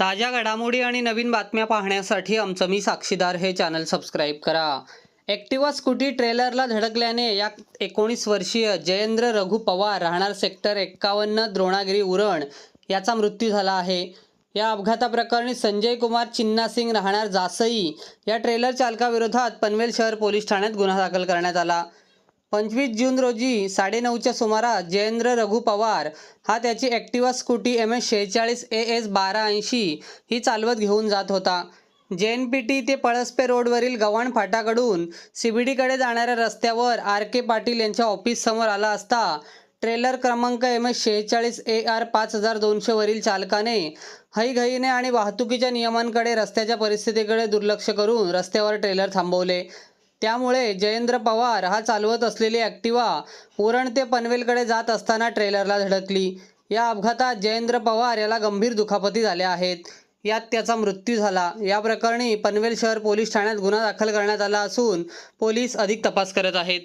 ताज्या घडामोडी आणि नवीन बातम्या पाहण्यासाठी आमचं मी साक्षीदार हे चॅनल सबस्क्राईब करा. ॲक्टिवा स्कूटी ट्रेलरला धडकल्याने या एकोणीस वर्षीय जयेंद्र रघु पवार राहणार सेक्टर एक्कावन्न द्रोणागिरी उरण याचा मृत्यू झाला आहे. या अपघाताप्रकरणी संजय कुमार चिन्नासिंग राहणार जासई या ट्रेलर चालकाविरोधात पनवेल शहर पोलीस ठाण्यात गुन्हा दाखल करण्यात आला. पंचवीस जून रोजी साडेनऊच्या सुमारास जयेंद्र रघु पवार हा त्याची ॲक्टिवा स्कूटी एम एस शेहेचाळीस ए एस बारा ऐंशी ही चालवत घेऊन जात होता. जे एन पी टी ते पळसपे रोडवरील गव्हाण फाटाकडून सी बी डीकडे जाणाऱ्या रस्त्यावर आर के पाटील यांच्या ऑफिससमोर आला असता ट्रेलर क्रमांक एम एस शेहेचाळीस ए आर पाच हजार दोनशेवरील चालकाने हईघईने आणि वाहतुकीच्या नियमांकडे रस्त्याच्या परिस्थितीकडे दुर्लक्ष करून रस्त्यावर ट्रेलर थांबवले. त्यामुळे जयेंद्र पवार हा चालवत असलेली ॲक्टिवा उरण ते पनवेलकडे जात असताना ट्रेलरला धडकली. या अपघातात जयेंद्र पवार याला गंभीर दुखापती झाल्या आहेत. यात त्याचा मृत्यू झाला. या प्रकरणी पनवेल शहर पोलीस ठाण्यात गुन्हा दाखल करण्यात आला असून पोलीस अधिक तपास करत आहेत.